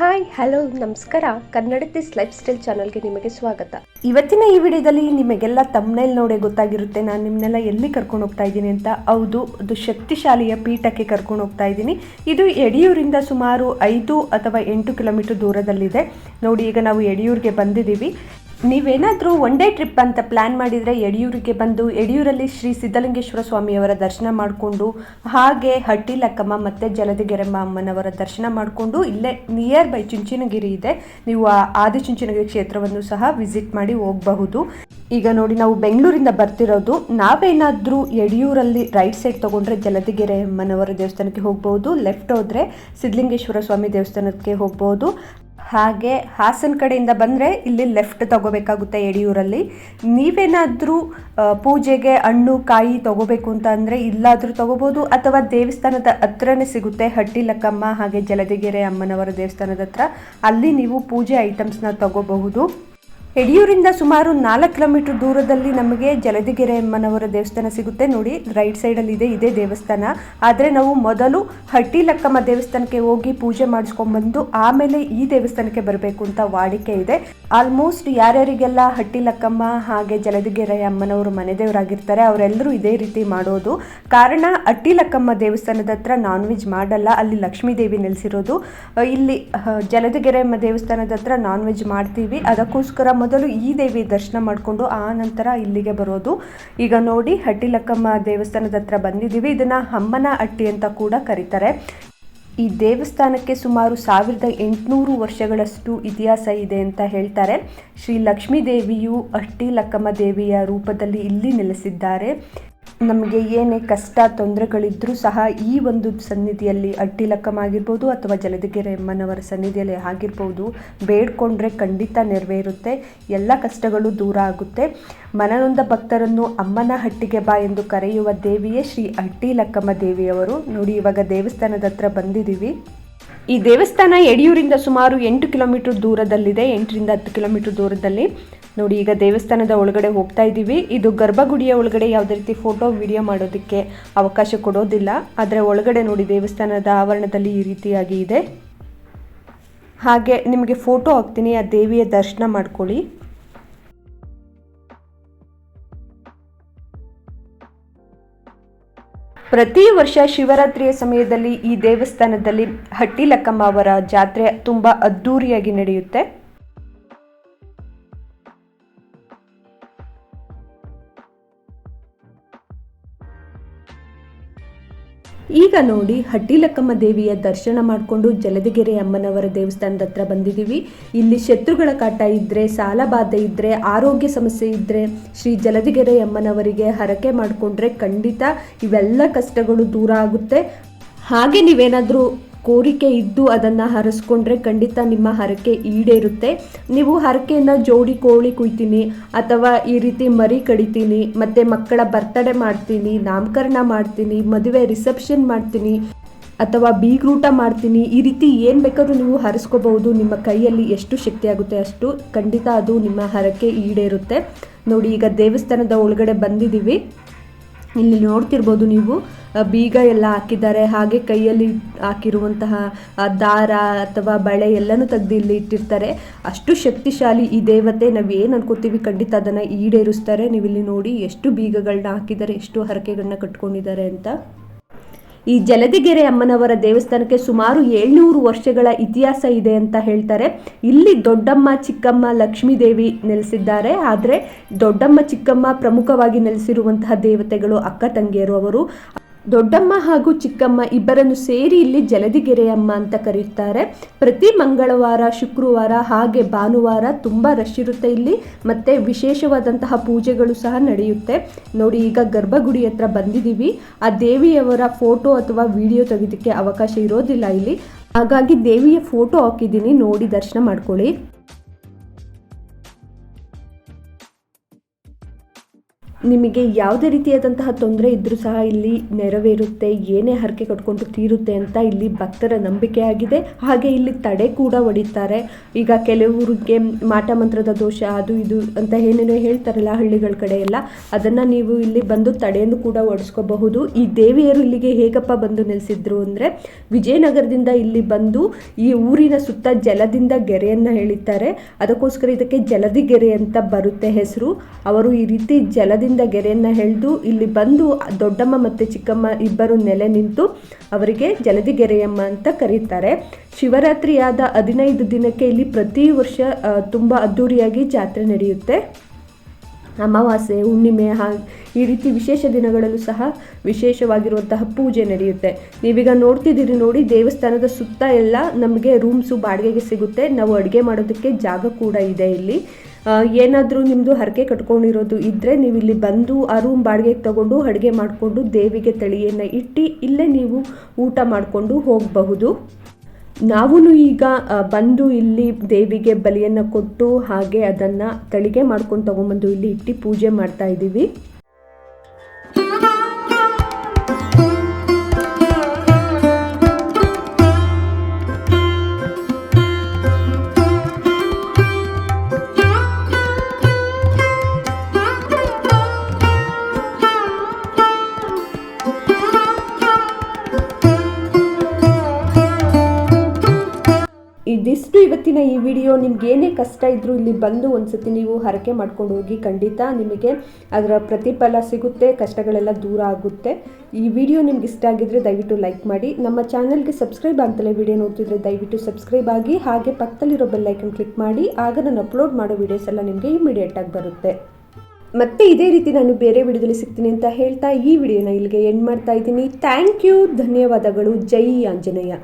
Hi hello ನಮಸ್ಕಾರ. Kannada this life style ಚಾನಲ್ಗೆ ನಿಮಗೆ ಸ್ವಾಗತ. ಇವತ್ತಿನ ಈ ವಿಡಿಯೋದಲ್ಲಿ ನಿಮಗೆಲ್ಲ ತಮ್ಮನೇಲಿ ನೋಡಿ ಗೊತ್ತಾಗಿರುತ್ತೆ. ನಾನು ನಿಮ್ಮನ್ನೆಲ್ಲ ಎಲ್ಲಿ ಕರ್ಕೊಂಡು ಹೋಗ್ತಾ ಇದ್ದೀನಿ ಅಂತ? ಹೌದು, ಅದು ಶಕ್ತಿಶಾಲಿಯ ಪೀಠಕ್ಕೆ ಕರ್ಕೊಂಡು ಹೋಗ್ತಾ ಇದ್ದೀನಿ. ಇದು ಯಡಿಯೂರಿಂದ ಸುಮಾರು ಐದು ಅಥವಾ ಎಂಟು ಕಿಲೋಮೀಟರ್ ದೂರದಲ್ಲಿದೆ. ನೋಡಿ, ಈಗ ನಾವು ಯಡಿಯೂರಿಗೆ ಬಂದಿದ್ದೀವಿ. ನೀವೇನಾದರೂ ಒನ್ ಡೇ ಟ್ರಿಪ್ ಅಂತ ಪ್ಲ್ಯಾನ್ ಮಾಡಿದರೆ ಯಡಿಯೂರಿಗೆ ಬಂದು, ಯಡಿಯೂರಲ್ಲಿ ಶ್ರೀ ಸಿದ್ಧಲಿಂಗೇಶ್ವರ ಸ್ವಾಮಿಯವರ ದರ್ಶನ ಮಾಡಿಕೊಂಡು, ಹಾಗೆ ಹಟ್ಟಿಲಕ್ಕಮ್ಮ ಮತ್ತು ಜಲದಿಗೆರೆಮ್ಮ ಅಮ್ಮನವರ ದರ್ಶನ ಮಾಡಿಕೊಂಡು, ಇಲ್ಲೇ ನಿಯರ್ ಬೈ ಚುಂಚನಗಿರಿ ಇದೆ. ನೀವು ಆ ಆದಿಚುಂಚನಗಿರಿ ಕ್ಷೇತ್ರವನ್ನು ಸಹ ವಿಸಿಟ್ ಮಾಡಿ ಹೋಗಬಹುದು. ಈಗ ನೋಡಿ, ನಾವು ಬೆಂಗಳೂರಿಂದ ಬರ್ತಿರೋದು. ನಾವೇನಾದರೂ ಯಡಿಯೂರಲ್ಲಿ ರೈಟ್ ಸೈಡ್ ತೊಗೊಂಡ್ರೆ ಜಲದಿಗೆರೆ ಅಮ್ಮನವರ ದೇವಸ್ಥಾನಕ್ಕೆ ಹೋಗ್ಬೋದು ಲೆಫ್ಟ್ ಹೋದರೆ ಸಿದ್ಧಲಿಂಗೇಶ್ವರ ಸ್ವಾಮಿ ದೇವಸ್ಥಾನಕ್ಕೆ ಹೋಗ್ಬೋದು ಹಾಗೆ ಹಾಸನ ಕಡೆಯಿಂದ ಬಂದರೆ ಇಲ್ಲಿ ಲೆಫ್ಟ್ ತಗೋಬೇಕಾಗುತ್ತೆ ಯಡಿಯೂರಲ್ಲಿ. ನೀವೇನಾದರೂ ಪೂಜೆಗೆ ಹಣ್ಣು, ಕಾಯಿ ತಗೋಬೇಕು ಅಂತ ಅಂದರೆ ಇಲ್ಲಾದರೂ ತಗೋಬೋದು, ಅಥವಾ ದೇವಸ್ಥಾನದ ಹತ್ರನೇ ಸಿಗುತ್ತೆ ಹಟ್ಟಿ ಹಾಗೆ ಜಲದಿಗೆರೆ ಅಮ್ಮನವರ ದೇವಸ್ಥಾನದ ಹತ್ರ. ಅಲ್ಲಿ ನೀವು ಪೂಜೆ ಐಟಮ್ಸ್ನ ತಗೋಬಹುದು. ಯಡಿಯೂರಿಂದ ಸುಮಾರು ನಾಲ್ಕು ಕಿಲೋಮೀಟರ್ ದೂರದಲ್ಲಿ ನಮಗೆ ಜಲದಿಗೆರೆ ಅಮ್ಮನವರ ದೇವಸ್ಥಾನ ಸಿಗುತ್ತೆ. ನೋಡಿ, ರೈಟ್ ಸೈಡಲ್ಲಿ ಇದೆ, ಇದೇ ದೇವಸ್ಥಾನ. ಆದರೆ ನಾವು ಮೊದಲು ಹಟ್ಟಿ ಲಕ್ಕಮ್ಮ ದೇವಸ್ಥಾನಕ್ಕೆ ಹೋಗಿ ಪೂಜೆ ಮಾಡಿಸ್ಕೊಂಡ್ಬಂದು ಆಮೇಲೆ ಈ ದೇವಸ್ಥಾನಕ್ಕೆ ಬರಬೇಕು ಅಂತ ವಾಡಿಕೆ ಇದೆ. ಆಲ್ಮೋಸ್ಟ್ ಯಾರ್ಯಾರಿಗೆಲ್ಲ ಹಟ್ಟಿ ಲಕ್ಕಮ್ಮ ಹಾಗೆ ಜಲದಿಗೆರೆ ಅಮ್ಮನವರು ಮನೆ ದೇವರಾಗಿರ್ತಾರೆ, ಅವರೆಲ್ಲರೂ ಇದೇ ರೀತಿ ಮಾಡೋದು. ಕಾರಣ ಹಟ್ಟಿ ಲಕ್ಕಮ್ಮ ದೇವಸ್ಥಾನದ ಹತ್ರ ನಾನ್ ವೆಜ್ ಮಾಡಲ್ಲ, ಅಲ್ಲಿ ಲಕ್ಷ್ಮೀ ದೇವಿ ನೆಲೆಸಿರೋದು. ಇಲ್ಲಿ ಜಲದಿಗೆರೆ ಅಮ್ಮ ದೇವಸ್ಥಾನದ ಹತ್ರ ನಾನ್ ವೆಜ್ ಮಾಡ್ತೀವಿ. ಅದಕ್ಕೋಸ್ಕರ ಮೊದಲು ಈ ದೇವಿ ದರ್ಶನ ಮಾಡಿಕೊಂಡು ಆ ನಂತರ ಇಲ್ಲಿಗೆ ಬರೋದು. ಈಗ ನೋಡಿ, ಹಟ್ಟಿಲಕ್ಕಮ್ಮ ದೇವಸ್ಥಾನದ ಹತ್ರ ಬಂದಿದ್ದೀವಿ. ಇದನ್ನ ಅಮ್ಮನ ಹಟ್ಟಿ ಅಂತ ಕೂಡ ಕರೀತಾರೆ. ಈ ದೇವಸ್ಥಾನಕ್ಕೆ ಸುಮಾರು ಸಾವಿರದ ಎಂಟುನೂರು ವರ್ಷಗಳಷ್ಟು ಇತಿಹಾಸ ಇದೆ ಅಂತ ಹೇಳ್ತಾರೆ. ಶ್ರೀ ಲಕ್ಷ್ಮೀ ದೇವಿಯು ಅಷ್ಟಿ ಲಕ್ಕಮ್ಮ ದೇವಿಯ ರೂಪದಲ್ಲಿ ಇಲ್ಲಿ ನೆಲೆಸಿದ್ದಾರೆ. ನಮಗೆ ಏನೇ ಕಷ್ಟ, ತೊಂದರೆಗಳಿದ್ರೂ ಸಹ ಈ ಒಂದು ಸನ್ನಿಧಿಯಲ್ಲಿ ಅಟ್ಟಿ ಲಕ್ಕಮ್ಮ ಆಗಿರ್ಬೋದು ಅಥವಾ ಜಲದಗೆರೆ ಅಮ್ಮನವರ ಸನ್ನಿಧಿಯಲ್ಲಿ ಆಗಿರ್ಬೋದು. ಬೇಡ್ಕೊಂಡ್ರೆ ಖಂಡಿತ ನೆರವೇರುತ್ತೆ. ಎಲ್ಲ ಕಷ್ಟಗಳು ದೂರ ಆಗುತ್ತೆ. ಮನನೊಂದ ಭಕ್ತರನ್ನು ಅಮ್ಮನ ಹಟ್ಟಿಗೆ ಬಾ ಎಂದು ಕರೆಯುವ ದೇವಿಯೇ ಶ್ರೀ ಅಟ್ಟಿಲಕ್ಕಮ್ಮ ದೇವಿಯವರು. ನೋಡಿ, ಇವಾಗ ದೇವಸ್ಥಾನದ ಹತ್ರ ಬಂದಿದ್ದೀವಿ. ಈ ದೇವಸ್ಥಾನ ಯಡಿಯೂರಿಂದ ಸುಮಾರು ಎಂಟು ಕಿಲೋಮೀಟರ್ ದೂರದಲ್ಲಿದೆ. ಎಂಟರಿಂದ ಹತ್ತು ಕಿಲೋಮೀಟರ್ ದೂರದಲ್ಲಿ. ನೋಡಿ, ಈಗ ದೇವಸ್ಥಾನದ ಒಳಗಡೆ ಹೋಗ್ತಾ ಇದ್ದೀವಿ. ಇದು ಗರ್ಭಗುಡಿಯ ಒಳಗಡೆ ಯಾವುದೇ ರೀತಿ ಫೋಟೋ, ವಿಡಿಯೋ ಮಾಡೋದಕ್ಕೆ ಅವಕಾಶ ಕೊಡೋದಿಲ್ಲ. ಆದರೆ ಒಳಗಡೆ ನೋಡಿ, ದೇವಸ್ಥಾನದ ಆವರಣದಲ್ಲಿ ಈ ರೀತಿಯಾಗಿ ಇದೆ. ಹಾಗೆ ನಿಮಗೆ ಫೋಟೋ ಹಾಕ್ತೀನಿ, ಆ ದೇವಿಯ ದರ್ಶನ ಮಾಡ್ಕೊಳ್ಳಿ. ಪ್ರತಿ ವರ್ಷ ಶಿವರಾತ್ರಿಯ ಸಮಯದಲ್ಲಿ ಈ ದೇವಸ್ಥಾನದಲ್ಲಿ ಹಟ್ಟಿಲಕ್ಕಮ್ಮ ಅವರ ಜಾತ್ರೆ ತುಂಬ ಅದ್ಧೂರಿಯಾಗಿ ನಡೆಯುತ್ತೆ. ಈಗ ನೋಡಿ ಹಟ್ಟಿಲಕ್ಕಮ್ಮ ದೇವಿಯ ದರ್ಶನ ಮಾಡಿಕೊಂಡು ಜಲದಿಗೆರೆ ಅಮ್ಮನವರ ದೇವಸ್ಥಾನದ ಹತ್ರ ಬಂದಿದ್ದೀವಿ. ಇಲ್ಲಿ ಶತ್ರುಗಳ ಕಾಟ ಇದ್ದರೆ ಸಾಲಬಾಧೆ ಇದ್ದರೆ ಆರೋಗ್ಯ ಸಮಸ್ಯೆ ಇದ್ದರೆ ಶ್ರೀ ಜಲದಿಗೆರೆ ಅಮ್ಮನವರಿಗೆ ಹರಕೆ ಮಾಡಿಕೊಂಡ್ರೆ ಖಂಡಿತ ಇವೆಲ್ಲ ಕಷ್ಟಗಳು ದೂರ ಆಗುತ್ತೆ. ಹಾಗೆ ನೀವೇನಾದರೂ ಕೋರಿಕೆ ಇದ್ದು ಅದನ್ನು ಹರಿಸ್ಕೊಂಡ್ರೆ ಖಂಡಿತ ನಿಮ್ಮ ಹರಕೆ ಈಡೇರುತ್ತೆ. ನೀವು ಹರಕೆಯನ್ನು ಜೋಡಿ ಕೋಳಿ ಕುಯ್ತೀನಿ, ಅಥವಾ ಈ ರೀತಿ ಮರಿ ಕಡಿತೀನಿ, ಮತ್ತು ಮಕ್ಕಳ ಬರ್ತಡೇ ಮಾಡ್ತೀನಿ, ನಾಮಕರಣ ಮಾಡ್ತೀನಿ, ಮದುವೆ ರಿಸೆಪ್ಷನ್ ಮಾಡ್ತೀನಿ, ಅಥವಾ ಬೀಗ್ರೂಟ ಮಾಡ್ತೀನಿ, ಈ ರೀತಿ ಏನು ಬೇಕಾದ್ರೂ ನೀವು ಹರಿಸ್ಕೋಬಹುದು. ನಿಮ್ಮ ಕೈಯಲ್ಲಿ ಎಷ್ಟು ಶಕ್ತಿ ಆಗುತ್ತೆ ಅಷ್ಟು ಖಂಡಿತ ಅದು ನಿಮ್ಮ ಹರಕೆ ಈಡೇರುತ್ತೆ. ನೋಡಿ, ಈಗ ದೇವಸ್ಥಾನದ ಒಳಗಡೆ ಬಂದಿದ್ದೀವಿ. ಇಲ್ಲಿ ನೋಡ್ತಿರ್ಬೋದು ನೀವು. ಬೀಗ ಎಲ್ಲ ಹಾಕಿದ್ದಾರೆ. ಹಾಗೆ ಕೈಯಲ್ಲಿ ಹಾಕಿರುವಂತಹ ದಾರ ಅಥವಾ ಬಳೆ ಎಲ್ಲನೂ ತೆಗೆದು ಇಲ್ಲಿ ಇಟ್ಟಿರ್ತಾರೆ. ಅಷ್ಟು ಶಕ್ತಿಶಾಲಿ ಈ ದೇವತೆ. ನಾವು ಏನು ಅನ್ಕೋತೀವಿ, ಖಂಡಿತ ಅದನ್ನು ಈಡೇರಿಸ್ತಾರೆ. ನೀವು ಇಲ್ಲಿ ನೋಡಿ ಎಷ್ಟು ಬೀಗಗಳನ್ನ ಹಾಕಿದ್ದಾರೆ, ಎಷ್ಟು ಹರಕೆಗಳನ್ನ ಕಟ್ಕೊಂಡಿದ್ದಾರೆ ಅಂತ. ಈ ಜಲದಿಗೆರೆ ಅಮ್ಮನವರ ದೇವಸ್ಥಾನಕ್ಕೆ ಸುಮಾರು ಏಳ್ನೂರು ವರ್ಷಗಳ ಇತಿಹಾಸ ಇದೆ ಅಂತ ಹೇಳ್ತಾರೆ. ಇಲ್ಲಿ ದೊಡ್ಡಮ್ಮ, ಚಿಕ್ಕಮ್ಮ ಲಕ್ಷ್ಮೀ ದೇವಿ ನೆಲೆಸಿದ್ದಾರೆ. ಆದರೆ ದೊಡ್ಡಮ್ಮ, ಚಿಕ್ಕಮ್ಮ ಪ್ರಮುಖವಾಗಿ ನೆಲೆಸಿರುವಂತಹ ದೇವತೆಗಳು ಅಕ್ಕ, ತಂಗಿಯರು ಅವರು. ದೊಡ್ಡಮ್ಮ ಹಾಗೂ ಚಿಕ್ಕಮ್ಮ ಇಬ್ಬರನ್ನು ಸೇರಿ ಇಲ್ಲಿ ಜಲದಿಗೆರೆಯಮ್ಮ ಅಂತ ಕರೆಯುತ್ತಾರೆ ಪ್ರತಿ ಮಂಗಳವಾರ, ಶುಕ್ರವಾರ ಹಾಗೆ ಭಾನುವಾರ ತುಂಬ ರಶ್ ಇರುತ್ತೆ ಇಲ್ಲಿ. ಮತ್ತೆ ವಿಶೇಷವಾದಂತಹ ಪೂಜೆಗಳು ಸಹ ನಡೆಯುತ್ತೆ. ನೋಡಿ, ಈಗ ಗರ್ಭಗುಡಿ ಹತ್ರ ಬಂದಿದ್ದೀವಿ. ಆ ದೇವಿಯವರ ಫೋಟೋ ಅಥವಾ ವಿಡಿಯೋ ತೆಗೆದಕ್ಕೆ ಅವಕಾಶ ಇರೋದಿಲ್ಲ ಇಲ್ಲಿ. ಹಾಗಾಗಿ ದೇವಿಯ ಫೋಟೋ ಹಾಕಿದ್ದೀನಿ. ನೋಡಿ, ದರ್ಶನ ಮಾಡ್ಕೊಳ್ಳಿ. ನಿಮಗೆ ಯಾವುದೇ ರೀತಿಯಾದಂತಹ ತೊಂದರೆ ಇದ್ದರೂ ಸಹ ಇಲ್ಲಿ ನೆರವೇರುತ್ತೆ, ಏನೇ ಹರಕೆ ಕಟ್ಕೊಂಡು ತೀರುತ್ತೆ ಅಂತ ಇಲ್ಲಿ ಭಕ್ತರ ನಂಬಿಕೆ ಆಗಿದೆ. ಹಾಗೆ ಇಲ್ಲಿ ತಡೆ ಕೂಡ ಹೊಡಿತಾರೆ. ಈಗ ಕೆಲವರಿಗೆ ಮಾಟ ಮಂತ್ರದ ದೋಷ, ಅದು ಇದು ಅಂತ ಏನೇನೋ ಹೇಳ್ತಾರಲ್ಲ ಹಳ್ಳಿಗಳ ಕಡೆ ಎಲ್ಲ, ಅದನ್ನು ನೀವು ಇಲ್ಲಿ ಬಂದು ತಡೆಯನ್ನು ಕೂಡ ಒಡಿಸ್ಕೋಬಹುದು ಈ ದೇವಿಯರು ಇಲ್ಲಿಗೆ ಹೇಗಪ್ಪ ಬಂದು ನೆಲೆಸಿದ್ರು ಅಂದರೆ, ವಿಜಯನಗರದಿಂದ ಇಲ್ಲಿ ಬಂದು ಈ ಊರಿನ ಸುತ್ತ ಜಲದಿಂದ ಗೆರೆಯನ್ನು ಹೇಳಿದ್ದಾರೆ ಅದಕ್ಕೋಸ್ಕರ ಇದಕ್ಕೆ ಜಲದಿ ಗೆರೆ ಅಂತ ಬರುತ್ತೆ ಹೆಸರು. ಅವರು ಈ ರೀತಿ ಜಲದಿಂದ ಗೆರೆಯನ್ನು ಎಳೆದು ಇಲ್ಲಿ ಬಂದು ದೊಡ್ಡಮ್ಮ ಮತ್ತು ಚಿಕ್ಕಮ್ಮ ಇಬ್ಬರು ನೆಲೆ ನಿಂತು ಅವರಿಗೆ ಜಲದಿ ಗೆರೆಯಮ್ಮ ಅಂತ ಕರೀತಾರೆ. ಶಿವರಾತ್ರಿಯಾದ ಹದಿನೈದು ದಿನಕ್ಕೆ ಇಲ್ಲಿ ಪ್ರತಿ ವರ್ಷ ತುಂಬಾ ಅದ್ಧೂರಿಯಾಗಿ ಜಾತ್ರೆ ನಡೆಯುತ್ತೆ. ಅಮಾವಾಸ್ಯೆ, ಹುಣ್ಣಿಮೆ ಹಾಗೆ ಈ ರೀತಿ ವಿಶೇಷ ದಿನಗಳಲ್ಲೂ ಸಹ ವಿಶೇಷವಾಗಿರುವಂತಹ ಪೂಜೆ ನಡೆಯುತ್ತೆ. ನೀವೀಗ ನೋಡ್ತಿದ್ದೀರಿ ನೋಡಿ, ದೇವಸ್ಥಾನದ ಸುತ್ತ ಎಲ್ಲ ನಮಗೆ ರೂಮ್ಸು ಬಾಡಿಗೆಗೆ ಸಿಗುತ್ತೆ. ನಾವು ಅಡುಗೆ ಮಾಡೋದಕ್ಕೆ ಜಾಗ ಕೂಡ ಇದೆ ಇಲ್ಲಿ. ಏನಾದರೂ ನಿಮ್ಮದು ಹರಕೆ ಕಟ್ಕೊಂಡಿರೋದು ಇದ್ದರೆ ನೀವು ಇಲ್ಲಿ ಬಂದು ಆ ರೂಮ್ ಬಾಡಿಗೆಗೆ ತಗೊಂಡು ಅಡುಗೆ ಮಾಡಿಕೊಂಡು ದೇವಿಗೆ ತಳಿಯನ್ನು ಇಟ್ಟು ಇಲ್ಲೇ ನೀವು ಊಟ ಮಾಡಿಕೊಂಡು ಹೋಗಬಹುದು. ನಾವು ಈಗ ಬಂದು ಇಲ್ಲಿ ದೇವಿಗೆ ಬಲಿಯನ್ನು ಕೊಟ್ಟು ಹಾಗೆ ಅದನ್ನು ತಳಿಗೆ ಮಾಡ್ಕೊಂಡು ತಗೊಂಬಂದು ಇಲ್ಲಿ ಇಟ್ಟು ಪೂಜೆ ಮಾಡ್ತಾ ಇದ್ದೀವಿ. ಇದಿಷ್ಟು ಇವತ್ತಿನ ಈ ವಿಡಿಯೋ ನಿಮ್ಗೆ ಏನೇ ಕಷ್ಟ ಇದ್ದರೂ ಇಲ್ಲಿ ಬಂದು ಒಂದ್ಸತಿ ನೀವು ಹರಕೆ ಮಾಡ್ಕೊಂಡು ಹೋಗಿ ಖಂಡಿತ ನಿಮಗೆ ಅದರ ಪ್ರತಿಫಲ ಸಿಗುತ್ತೆ, ಕಷ್ಟಗಳೆಲ್ಲ ದೂರ ಆಗುತ್ತೆ. ಈ ವಿಡಿಯೋ ನಿಮ್ಗೆ ಇಷ್ಟ ಆಗಿದ್ರೆ ದಯವಿಟ್ಟು ಲೈಕ್ ಮಾಡಿ. ನಮ್ಮ ಚಾನಲ್ಗೆ ಸಬ್ಸ್ಕ್ರೈಬ್ ಅಂತಲೇ ವಿಡಿಯೋ ನೋಡ್ತಿದ್ರೆ ದಯವಿಟ್ಟು ಸಬ್ಸ್ಕ್ರೈಬ್ ಆಗಿ, ಹಾಗೆ ಪಕ್ಕದಲ್ಲಿರೋ ಬೆಲ್ಲೈಕನ್ ಕ್ಲಿಕ್ ಮಾಡಿ, ಆಗ ನಾನು ಅಪ್ಲೋಡ್ ಮಾಡೋ ವಿಡಿಯೋಸ್ ಎಲ್ಲ ನಿಮಗೆ ಇಮಿಡಿಯೇಟ್ ಆಗಿ ಬರುತ್ತೆ. ಮತ್ತೆ ಇದೇ ರೀತಿ ನಾನು ಬೇರೆ ವಿಡಿಯೋದಲ್ಲಿ ಸಿಗ್ತೀನಿ ಅಂತ ಹೇಳ್ತಾ ಈ ವಿಡಿಯೋನ ಇಲ್ಲಿಗೆ ಎಂಡ್ ಮಾಡ್ತಾ ಇದ್ದೀನಿ. ಥ್ಯಾಂಕ್ ಯು ಧನ್ಯವಾದಗಳು. ಜೈ ಆಂಜನೇಯ.